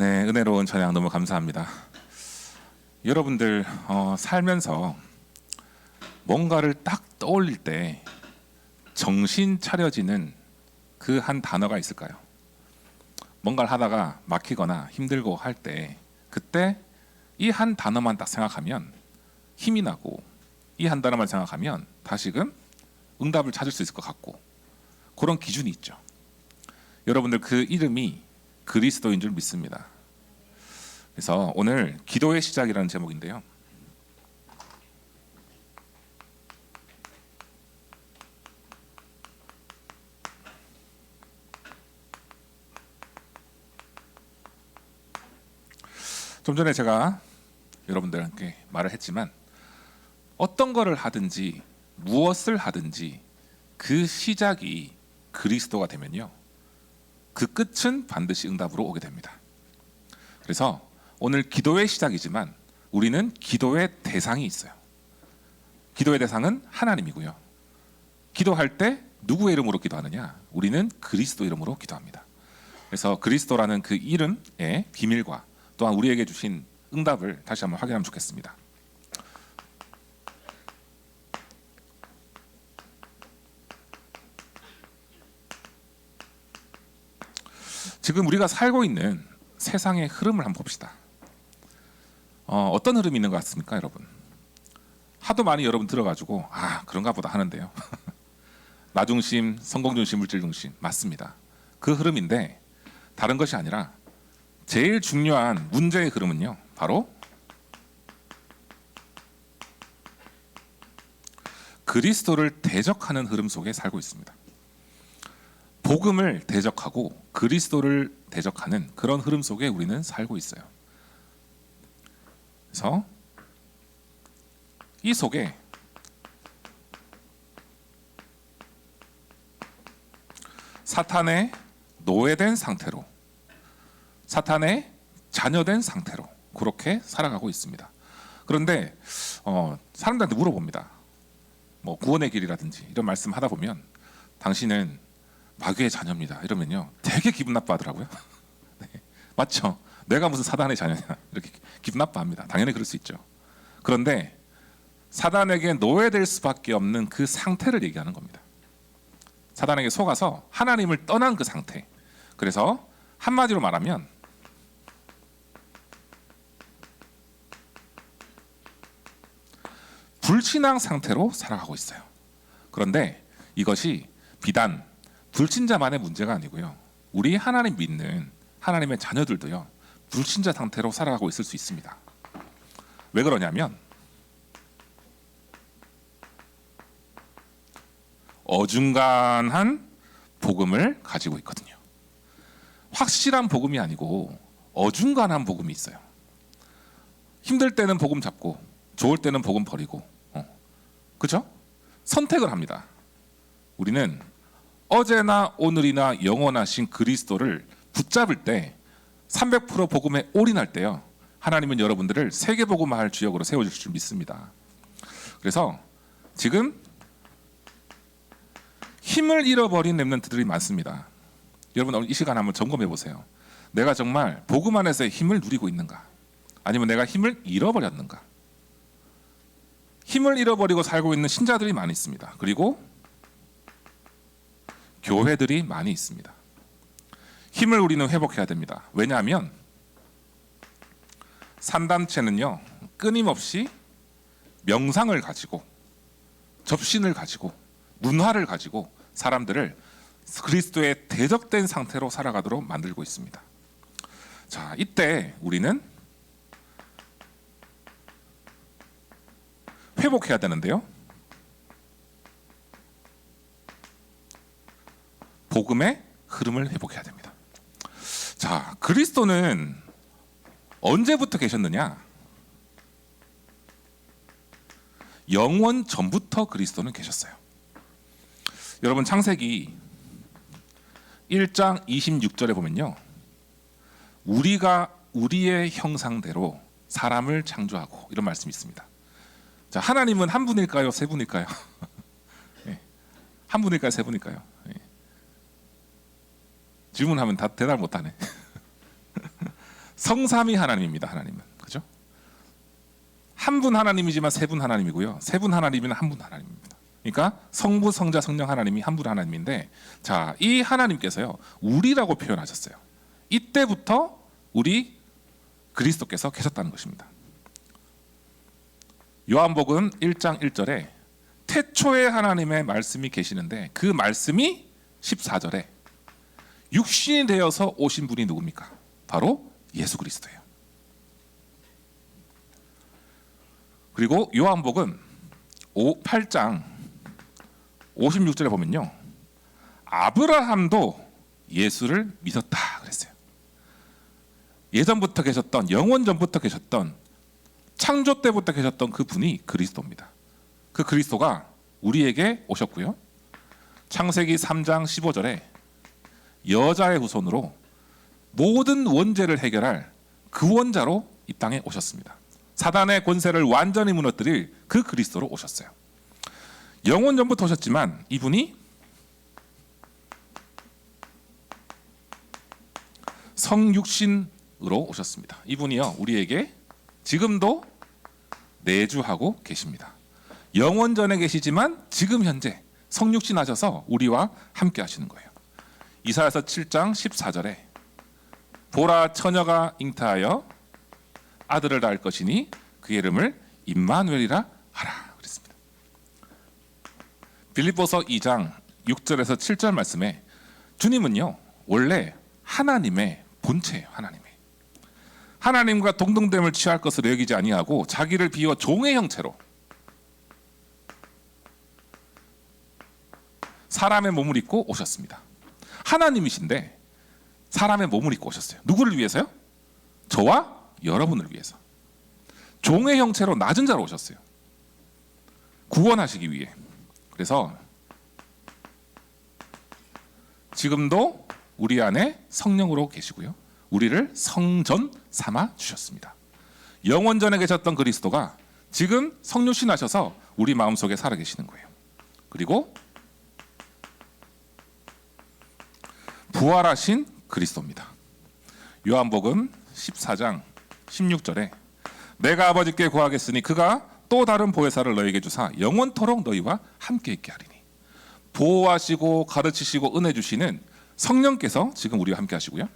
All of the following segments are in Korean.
네, 은혜로운 찬양 너무 감사합니다. 여러분들 어, 살면서 뭔가를 딱 떠올릴 때 정신 차려지는 그 한 단어가 있을까요? 뭔가를 하다가 막히거나 힘들고 할 때 그때 이 한 단어만 딱 생각하면 힘이 나고 이 한 단어만 생각하면 다시금 응답을 찾을 수 있을 것 같고 그런 기준이 있죠. 여러분들 그 이름이 그리스도인 줄 믿습니다. 그래서 오늘 기도의 시작이라는 제목인데요. 좀 전에 제가 여러분들께 말을 했지만 어떤 거를 하든지 무엇을 하든지 그 시작이 그리스도가 되면요. 그 끝은 반드시 응답으로 오게 됩니다. 그래서 오늘 기도의 시작이지만 우리는 기도의 대상이 있어요. 기도의 대상은 하나님이고요. 기도할 때 누구의 이름으로 기도하느냐? 우리는 그리스도 이름으로 기도합니다. 그래서 그리스도라는 그 이름의 비밀과 또한 우리에게 주신 응답을 다시 한번 확인하면 좋겠습니다. 지금 우리가 살고 있는 세상의 흐름을 한번 봅시다. 어, 어떤 흐름이 있는 것 같습니까, 여러분? 하도 많이 여러분 들어가지고 아 그런가 보다 하는데요. 나 중심, 성공 중심, 물질 중심 맞습니다. 그 흐름인데 다른 것이 아니라 제일 중요한 문제의 흐름은요, 바로 그리스도를 대적하는 흐름 속에 살고 있습니다. 복음을 대적하고 그리스도를 대적하는 그런 흐름 속에 우리는 살고 있어요. 그래서 이 속에 사탄의 노예된 상태로 사탄의 자녀된 상태로 그렇게 살아가고 있습니다. 그런데 어, 사람들한테 물어봅니다. 뭐 구원의 길이라든지 이런 말씀 하다 보면 당신은 마귀의 자녀입니다. 이러면요, 되게 기분 나빠하더라고요. 네, 맞죠? 내가 무슨 사단의 자녀냐 이렇게 기분 나빠합니다. 당연히 그럴 수 있죠. 그런데 사단에게 노예될 수밖에 없는 그 상태를 얘기하는 겁니다. 사단에게 속아서 하나님을 떠난 그 상태. 그래서 한마디로 말하면 불신앙 상태로 살아가고 있어요. 그런데 이것이 비단 불신자만의 문제가 아니고요. 우리 하나님 믿는 하나님의 자녀들도요. 불신자 상태로 살아가고 있을 수 있습니다. 왜 그러냐면 어중간한 복음을 가지고 있거든요. 확실한 복음이 아니고 어중간한 복음이 있어요. 힘들 때는 복음 잡고 좋을 때는 복음 버리고 어. 그죠? 선택을 합니다. 우리는 어제나 오늘이나 영원하신 그리스도를 붙잡을 때 300% 복음에 올인할 때요. 하나님은 여러분들을 세계 복음화할 주역으로 세워 주실 줄 믿습니다. 그래서 지금 힘을 잃어버린 렘넌트들이 많습니다. 여러분 오늘 이 시간 한번 점검해 보세요. 내가 정말 복음 안에서의 힘을 누리고 있는가? 아니면 내가 힘을 잃어버렸는가? 힘을 잃어버리고 살고 있는 신자들이 많이 있습니다. 그리고 교회들이 많이 있습니다. 힘을 우리는 회복해야 됩니다. 왜냐하면 산단체는요 끊임없이 명상을 가지고 접신을 가지고 문화를 가지고 사람들을 그리스도의 대적된 상태로 살아가도록 만들고 있습니다. 자, 이때 우리는 회복해야 되는데요. 복음의 흐름을 회복해야 됩니다. 자, 그리스도는 언제부터 계셨느냐? 영원 전부터 그리스도는 계셨어요. 여러분 창세기 1장 26절에 보면요. 우리가 우리의 형상대로 사람을 창조하고 이런 말씀이 있습니다. 자, 하나님은 한 분일까요? 세 분일까요? 네. 한 분일까요? 세 분일까요? 네. 질문하면 다 대답 못하네. 성삼위 하나님입니다. 하나님은 그죠? 한 분 하나님이지만 세 분 하나님이고요. 세 분 하나님이면 한 분 하나님입니다. 그러니까 성부, 성자, 성령 하나님이 한 분 하나님인데 자, 이 하나님께서요. 우리라고 표현하셨어요. 이때부터 우리 그리스도께서 계셨다는 것입니다. 요한복음 1장 1절에 태초에 하나님의 말씀이 계시는데 그 말씀이 14절에 육신이 되어서 오신 분이 누굽니까? 바로 예수 그리스도예요. 그리고 요한복음 5, 8장 56절에 보면요. 아브라함도 예수를 믿었다 그랬어요. 예전부터 계셨던 영원 전부터 계셨던 창조 때부터 계셨던 그 분이 그리스도입니다. 그 그리스도가 우리에게 오셨고요. 창세기 3장 15절에 여자의 후손으로 모든 원죄를 해결할 그 원자로 이 땅에 오셨습니다. 사단의 권세를 완전히 무너뜨릴 그 그리스도로 오셨어요. 영원 전부터 오셨지만 이분이 성육신으로 오셨습니다. 이분이요 우리에게 지금도 내주하고 계십니다. 영원 전에 계시지만 지금 현재 성육신 하셔서 우리와 함께 하시는 거예요. 이사야서 7장 14절에 보라 처녀가 잉타하여 아들을 낳을 것이니 그 이름을 임마누엘이라 하라 그랬습니다. 빌립보서 2장 6절에서 7절 말씀에 주님은요 원래 하나님의 본체예요 하나님의 하나님과 동등됨을 취할 것을 여기지 아니하고 자기를 비워 종의 형체로 사람의 몸을 입고 오셨습니다. 하나님이신데 사람의 몸을 입고 오셨어요. 누구를 위해서요? 저와 여러분을 위해서. 종의 형체로 낮은 자로 오셨어요. 구원하시기 위해. 그래서 지금도 우리 안에 성령으로 계시고요. 우리를 성전 삼아 주셨습니다. 영원 전에 계셨던 그리스도가 지금 성육신 하셔서 우리 마음속에 살아 계시는 거예요. 그리고 부활하신 그리스도입니다. 요한복음 14장 16절에 내가 아버지께 구하겠으니 그가 또 다른 보혜사를 너에게 주사 영원토록 너희와 함께 있게 하리니 보호하시고 가르치시고 은혜 주시는 성령께서 지금 우리와 함께 하시고요.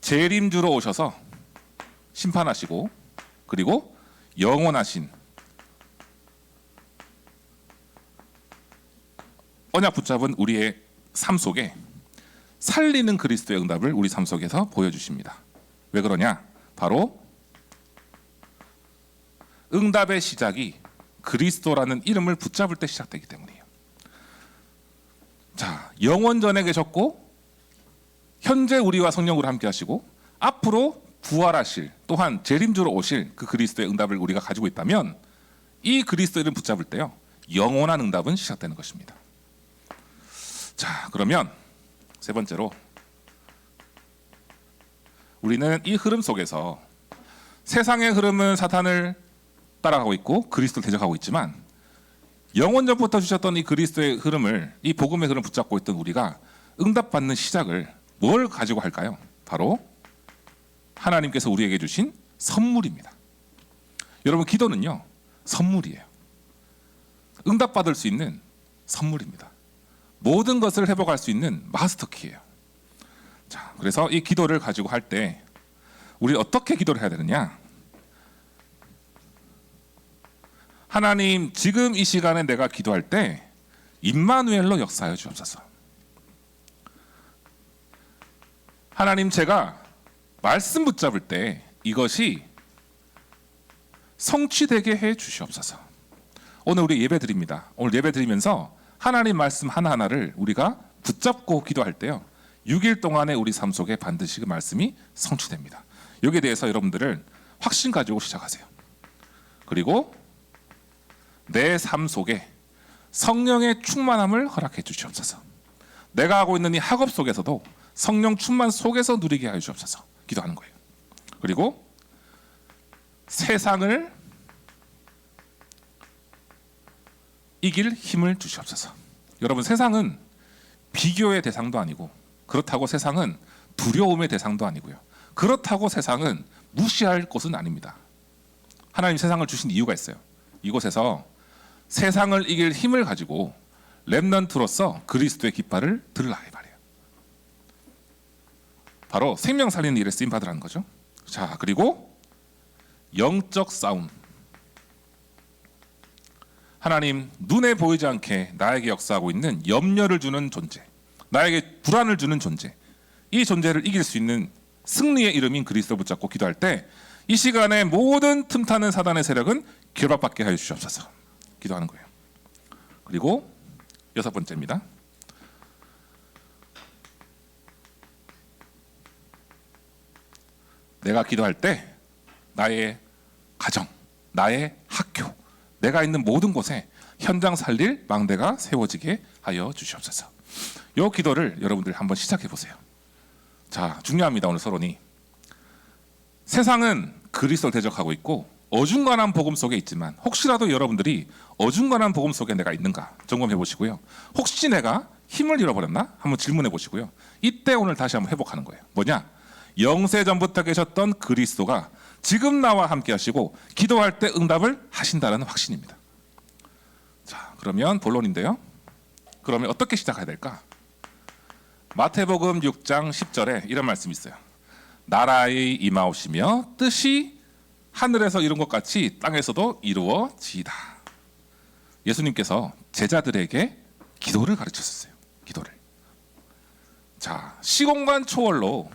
재림주로 오셔서 심판하시고 그리고 영원하신 언약 붙잡은 우리의 삶 속에 살리는 그리스도의 응답을 우리 삶 속에서 보여주십니다. 왜 그러냐? 바로 응답의 시작이 그리스도라는 이름을 붙잡을 때 시작되기 때문이에요. 자, 영원 전에 계셨고 현재 우리와 성령으로 함께 하시고 앞으로 부활하실 또한 재림주로 오실 그 그리스도의 응답을 우리가 가지고 있다면 이 그리스도를 붙잡을 때요. 영원한 응답은 시작되는 것입니다. 자, 그러면 세 번째로 우리는 이 흐름 속에서 세상의 흐름은 사탄을 따라가고 있고 그리스도를 대적하고 있지만 영원 전부터 주셨던 이 그리스도의 흐름을 이 복음의 흐름 붙잡고 있던 우리가 응답받는 시작을 뭘 가지고 할까요? 바로 하나님께서 우리에게 주신 선물입니다. 여러분 기도는요 선물이에요. 응답받을 수 있는 선물입니다. 모든 것을 회복할 수 있는 마스터키예요. 자, 그래서 이 기도를 가지고 할 때 우리 어떻게 기도를 해야 되느냐? 하나님, 지금 이 시간에 내가 기도할 때 임마누엘로 역사하여 주옵소서. 하나님, 제가 말씀 붙잡을 때 이것이 성취되게 해 주시옵소서. 오늘 우리 예배 드립니다. 오늘 예배 드리면서 하나님 말씀 하나하나를 우리가 붙잡고 기도할 때요. 6일 동안의 우리 삶 속에 반드시 그 말씀이 성취됩니다. 여기에 대해서 여러분들은 확신 가지고 시작하세요. 그리고 내 삶 속에 성령의 충만함을 허락해 주시옵소서. 내가 하고 있는 이 학업 속에서도 성령 충만 속에서 누리게 하여 주옵소서. 기도하는 거예요. 그리고 세상을 이길 힘을 주시옵소서. 여러분 세상은 비교의 대상도 아니고 그렇다고 세상은 두려움의 대상도 아니고요. 그렇다고 세상은 무시할 것은 아닙니다. 하나님 세상을 주신 이유가 있어요. 이곳에서 세상을 이길 힘을 가지고 렘넌트로서 그리스도의 깃발을 들라 이 말이에요. 바로 생명 살리는 일에 쓰임 받으라는 거죠. 자 그리고 영적 싸움. 하나님 눈에 보이지 않게 나에게 역사하고 있는 염려를 주는 존재, 나에게 불안을 주는 존재, 이 존재를 이길 수 있는 승리의 이름인 그리스도 붙잡고 기도할 때 이 시간에 모든 틈타는 사단의 세력은 결박받게 하여 주시옵소서. 기도하는 거예요. 그리고 여섯 번째입니다. 내가 기도할 때 나의 가정, 나의 학교, 내가 있는 모든 곳에 현장 살릴 망대가 세워지게 하여 주시옵소서. 이 기도를 여러분들 한번 시작해 보세요. 자, 중요합니다. 오늘 서론이 세상은 그리스도를 대적하고 있고 어중간한 복음 속에 있지만 혹시라도 여러분들이 어중간한 복음 속에 내가 있는가 점검해 보시고요. 혹시 내가 힘을 잃어버렸나 한번 질문해 보시고요. 이때 오늘 다시 한번 회복하는 거예요. 뭐냐? 영세 전부터 계셨던 그리스도가 지금 나와 함께 하시고 기도할 때 응답을 하신다는 확신입니다. 자, 그러면 본론인데요. 그러면 어떻게 시작해야 될까? 마태복음 6장 10절에 이런 말씀이 있어요. 나라의 임하오시며 뜻이 하늘에서 이룬 것 같이 땅에서도 이루어지이다. 예수님께서 제자들에게 기도를 가르쳤었어요. 기도를. 자, 시공간 초월로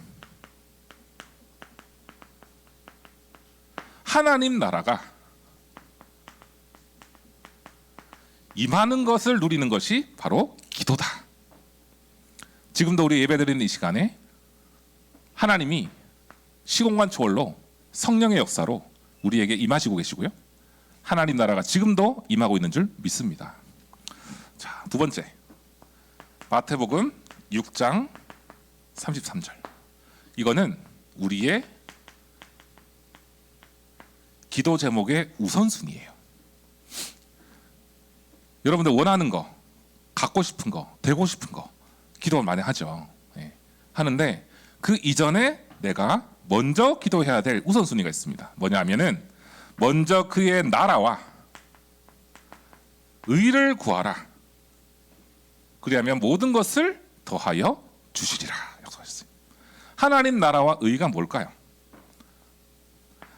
하나님 나라가 임하는 것을 누리는 것이 바로 기도다. 지금도 우리 예배드리는 이 시간에 하나님이 시공간 초월로 성령의 역사로 우리에게 임하시고 계시고요. 하나님 나라가 지금도 임하고 있는 줄 믿습니다. 자, 두 번째. 마태복음 6장 33절. 이거는 우리의 기도 제목의 우선순위예요. 여러분들 원하는 거, 갖고 싶은 거, 되고 싶은 거 기도 많이 하죠. 예. 하는데 그 이전에 내가 먼저 기도해야 될 우선순위가 있습니다. 뭐냐면은 먼저 그의 나라와 의를 구하라. 그리하면 모든 것을 더하여 주시리라. 하나님 나라와 의가 뭘까요?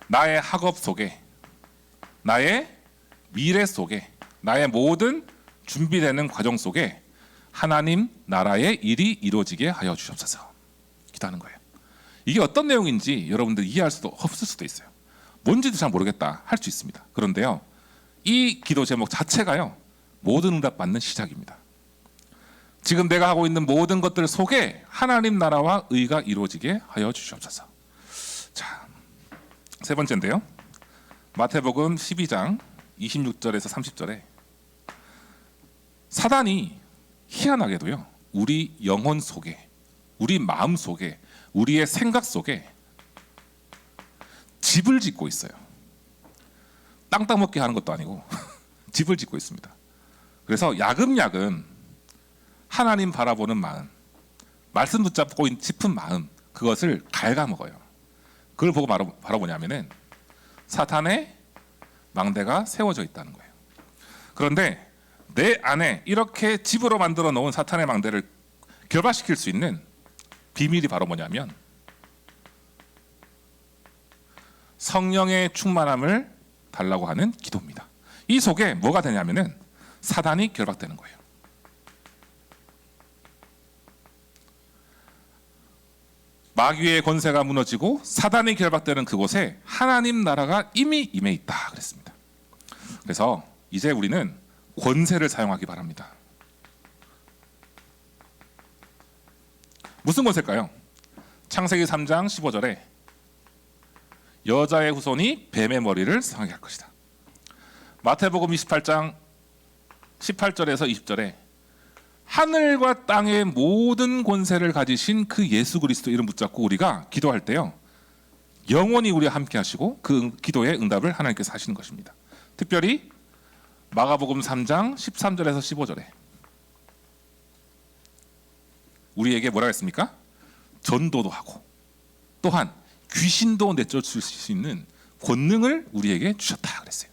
나의 학업 속에, 나의 미래 속에, 나의 모든 준비되는 과정 속에 하나님 나라의 일이 이루어지게 하여 주옵소서. 기도하는 거예요. 이게 어떤 내용인지 여러분들 이해할 수도 없을 수도 있어요. 뭔지도 잘 모르겠다 할 수 있습니다. 그런데요, 이 기도 제목 자체가요 모든 응답 받는 시작입니다. 지금 내가 하고 있는 모든 것들 속에 하나님 나라와 의가 이루어지게 하여 주시옵소서. 자, 세 번째인데요. 마태복음 12장 26절에서 30절에 사단이 희한하게도요. 우리 영혼 속에, 우리 마음 속에, 우리의 생각 속에 집을 짓고 있어요. 땅 따먹게 하는 것도 아니고 집을 짓고 있습니다. 그래서 야금야금 하나님 바라보는 마음, 말씀 붙잡고 싶은 마음 그것을 갉아먹어요. 그걸 보고 바로, 바로 뭐냐면은 사탄의 망대가 세워져 있다는 거예요. 그런데 내 안에 이렇게 집으로 만들어 놓은 사탄의 망대를 결박시킬 수 있는 비밀이 바로 뭐냐면 성령의 충만함을 달라고 하는 기도입니다. 이 속에 뭐가 되냐면은 사단이 결박되는 거예요. 마귀의 권세가 무너지고 사단이 결박되는 그곳에 하나님 나라가 이미 임해 있다 그랬습니다. 그래서 이제 우리는 권세를 사용하기 바랍니다. 무슨 권세일까요? 창세기 3장 15절에 여자의 후손이 뱀의 머리를 상하게 할 것이다. 마태복음 28장 18절에서 20절에 하늘과 땅의 모든 권세를 가지신 그 예수 그리스도 이름 붙잡고 우리가 기도할 때요. 영원히 우리와 함께 하시고 그 기도의 응답을 하나님께서 하시는 것입니다. 특별히 마가복음 3장 13절에서 15절에 우리에게 뭐라 했습니까? 전도도 하고 또한 귀신도 내쫓을 수 있는 권능을 우리에게 주셨다 그랬어요.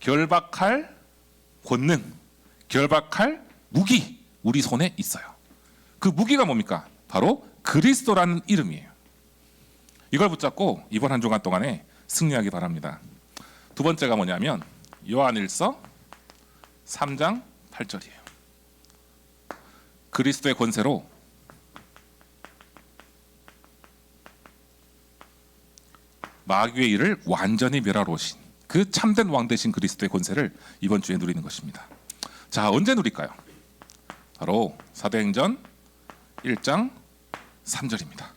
결박할 권능, 결박할 무기 우리 손에 있어요. 그 무기가 뭡니까? 바로 그리스도라는 이름이에요. 이걸 붙잡고 이번 한 주간 동안에 승리하기 바랍니다. 두 번째가 뭐냐면 요한일서 3장 8절이에요. 그리스도의 권세로 마귀의 일을 완전히 멸하러 오신 그 참된 왕 되신 그리스도의 권세를 이번 주에 누리는 것입니다. 자, 언제 누릴까요? 바로 사도행전 1장 3절입니다.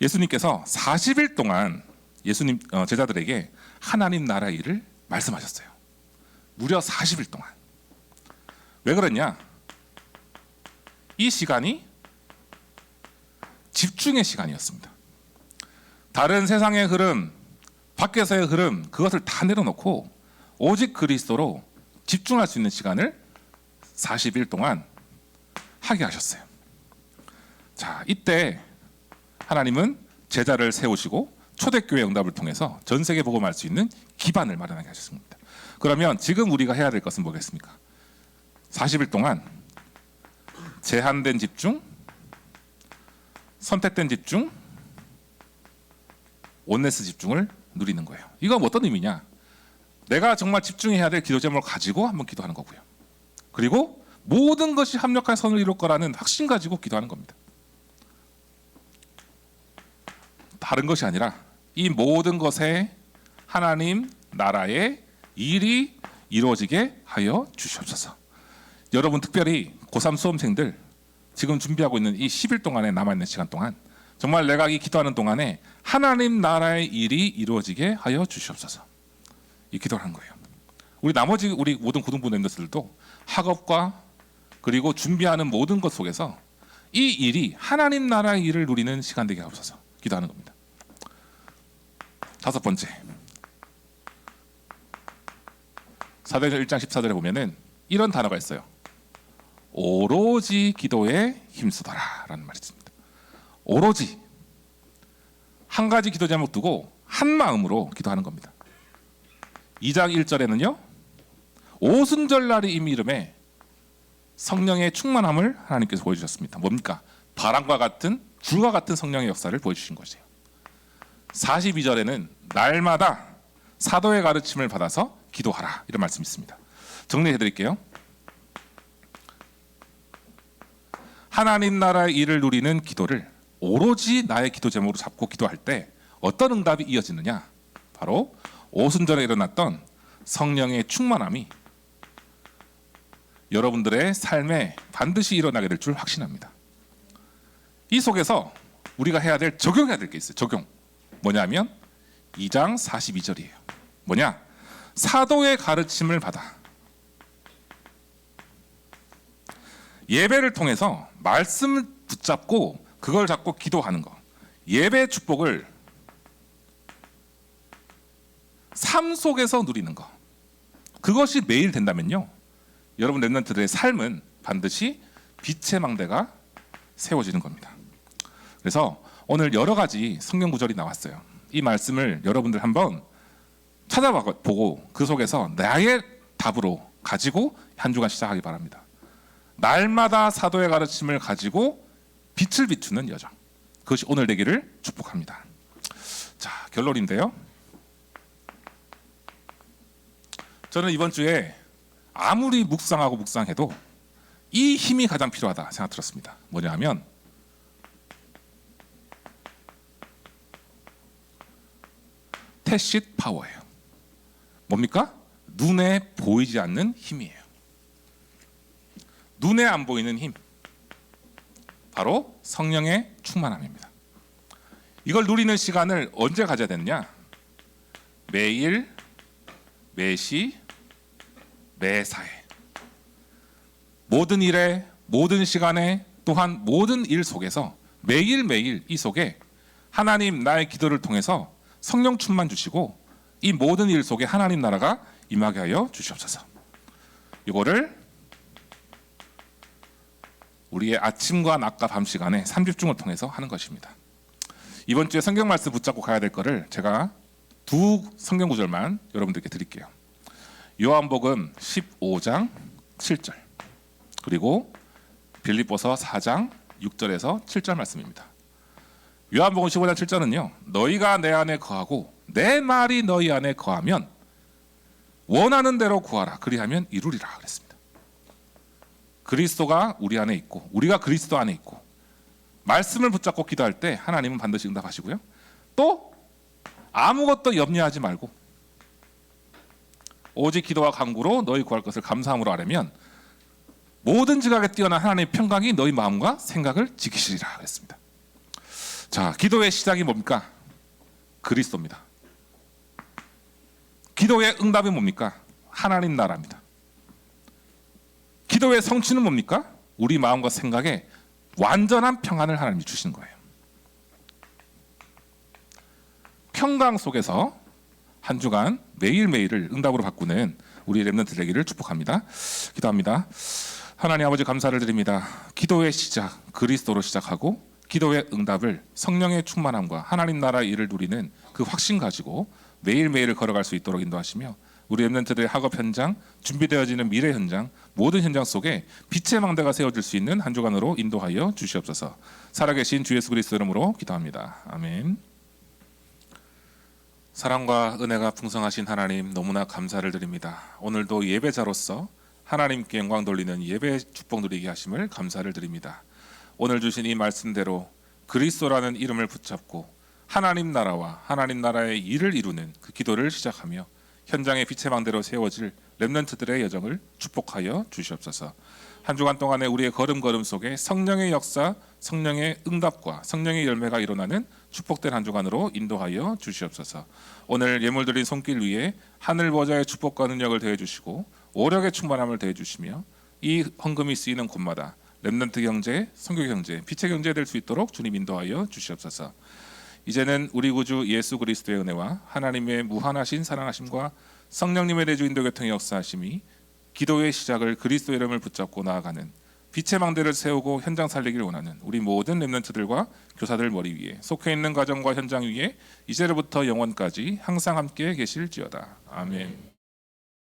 예수님께서 40일 동안 예수님 어, 제자들에게 하나님 나라 일을 말씀하셨어요. 무려 40일 동안. 왜 그러냐? 이 시간이 집중의 시간이었습니다. 다른 세상의 흐름, 밖에서의 흐름 그것을 다 내려놓고 오직 그리스도로 집중할 수 있는 시간을 40일 동안 하게 하셨어요. 자, 이때 하나님은 제자를 세우시고 초대교회 응답을 통해서 전 세계 복음할 수 있는 기반을 마련하게 하셨습니다. 그러면 지금 우리가 해야 될 것은 뭐겠습니까? 40일 동안 제한된 집중, 선택된 집중, 온네스 집중을 누리는 거예요. 이건 어떤 의미냐? 내가 정말 집중해야 될 기도 제목을 가지고 한번 기도하는 거고요. 그리고 모든 것이 합력한 선을 이룰 거라는 확신 가지고 기도하는 겁니다. 다른 것이 아니라 이 모든 것에 하나님 나라의 일이 이루어지게 하여 주시옵소서. 여러분 특별히 고3 수험생들 지금 준비하고 있는 이 10일 동안에 남아 있는 시간 동안 정말 내가 이 기도하는 동안에 하나님 나라의 일이 이루어지게 하여 주시옵소서. 이 기도를 한 거예요. 우리 나머지 우리 모든 고등부 멤버들도 학업과 그리고 준비하는 모든 것 속에서 이 일이 하나님 나라의 일을 누리는 시간 되게 하옵소서. 기도하는 겁니다. 다섯 번째. 사도행전 1장 14절에 보면은 이런 단어가 있어요. 오로지 기도에 힘쓰더라라는 말이 있습니다. 오로지 한 가지 기도 제목 두고 한 마음으로 기도하는 겁니다. 2장 1절에는요. 오순절 날이 이미 이름에 성령의 충만함을 하나님께서 보여주셨습니다. 뭡니까? 바람과 같은 불과 같은 성령의 역사를 보여주신 것이에요. 42절에는 날마다 사도의 가르침을 받아서 기도하라 이런 말씀이 있습니다. 정리해 드릴게요. 하나님 나라의 일을 누리는 기도를 오로지 나의 기도 제목으로 잡고 기도할 때 어떤 응답이 이어지느냐? 바로 오순절에 일어났던 성령의 충만함이 여러분들의 삶에 반드시 일어나게 될 줄 확신합니다. 이 속에서 우리가 해야 될 적용해야 될 게 있어요. 적용. 뭐냐면 2장 42절이에요. 뭐냐? 사도의 가르침을 받아 예배를 통해서 말씀을 붙잡고 그걸 잡고 기도하는 거. 예배 축복을 삶 속에서 누리는 거. 그것이 매일 된다면요. 여러분 랩런트들의 삶은 반드시 빛의 망대가 세워지는 겁니다. 그래서 오늘 여러 가지 성경 구절이 나왔어요. 이 말씀을 여러분들 한번 찾아보고 그 속에서 나의 답으로 가지고 한 주간 시작하기 바랍니다. 날마다 사도의 가르침을 가지고 빛을 비추는 여정. 그것이 오늘 되기를 축복합니다. 자, 결론인데요. 저는 이번 주에 아무리 묵상하고 묵상해도 이 힘이 가장 필요하다 생각 들었습니다. 뭐냐 하면 태쉿 파워예요. 뭡니까? 눈에 보이지 않는 힘이에요. 눈에 안 보이는 힘. 바로 성령의 충만함입니다. 이걸 누리는 시간을 언제 가져야 되느냐? 매일, 매시, 매사에 모든 일에 모든 시간에 또한 모든 일 속에서 매일 매일 이 속에 하나님 나의 기도를 통해서 성령 충만 주시고 이 모든 일 속에 하나님 나라가 임하게 하여 주시옵소서. 이거를 우리의 아침과 낮과 밤 시간에 삼집중을 통해서 하는 것입니다. 이번 주에 성경 말씀 붙잡고 가야 될 거를 제가 두 성경 구절만 여러분들께 드릴게요. 요한복음 15장 7절 그리고 빌립보서 4장 6절에서 7절 말씀입니다. 요한복음 15장 7절은요. 너희가 내 안에 거하고 내 말이 너희 안에 거하면 원하는 대로 구하라. 그리하면 이루리라 그랬습니다. 그리스도가 우리 안에 있고 우리가 그리스도 안에 있고 말씀을 붙잡고 기도할 때 하나님은 반드시 응답하시고요. 또 아무것도 염려하지 말고 오직 기도와 간구로 너희 구할 것을 감사함으로 하려면 모든 지각에 뛰어난 하나님의 평강이 너희 마음과 생각을 지키시리라 그랬습니다. 자, 기도의 시작이 뭡니까? 그리스도입니다. 기도의 응답이 뭡니까? 하나님 나라입니다. 기도의 성취는 뭡니까? 우리 마음과 생각에 완전한 평안을 하나님이 주시는 거예요. 평강 속에서 한 주간 매일매일을 응답으로 바꾸는 우리 렘넌트 되기를 축복합니다. 기도합니다. 하나님 아버지 감사를 드립니다. 기도의 시작 그리스도로 시작하고 기도의 응답을 성령의 충만함과 하나님 나라 일을 누리는 그 확신 가지고 매일매일을 걸어갈 수 있도록 인도하시며 우리 렘넌트들의 학업 현장, 준비되어지는 미래 현장, 모든 현장 속에 빛의 망대가 세워질 수 있는 한 주간으로 인도하여 주시옵소서. 살아계신 주 예수 그리스도 이름으로 기도합니다. 아멘. 사랑과 은혜가 풍성하신 하나님 너무나 감사를 드립니다. 오늘도 예배자로서 하나님께 영광 돌리는 예배 축복 누리게 하심을 감사를 드립니다. 오늘 주신 이 말씀대로 그리스도라는 이름을 붙잡고 하나님 나라와 하나님 나라의 일을 이루는 그 기도를 시작하며 현장의 빛의 망대로 세워질 렘넌트들의 여정을 축복하여 주시옵소서. 한 주간 동안에 우리의 걸음걸음 속에 성령의 역사, 성령의 응답과 성령의 열매가 일어나는 축복된 한 주간으로 인도하여 주시옵소서. 오늘 예물 드린 손길 위에 하늘 보좌의 축복과 능력을 더해 주시고 오력의 충만함을 더해 주시며 이 헌금이 쓰이는 곳마다 렘넌트 경제, 성교 경제, 빛의 경제 될 수 있도록 주님 인도하여 주시옵소서. 이제는 우리 구주 예수 그리스도의 은혜와 하나님의 무한하신 사랑하심과 성령님의 내주 인도 교통의 역사하심이 기도의 시작을 그리스도 이름을 붙잡고 나아가는 빛의 망대를 세우고 현장 살리기를 원하는 우리 모든 렘넌트들과 교사들 머리 위에 속해 있는 가정과 현장 위에 이제로부터 영원까지 항상 함께 계실지어다. 아멘.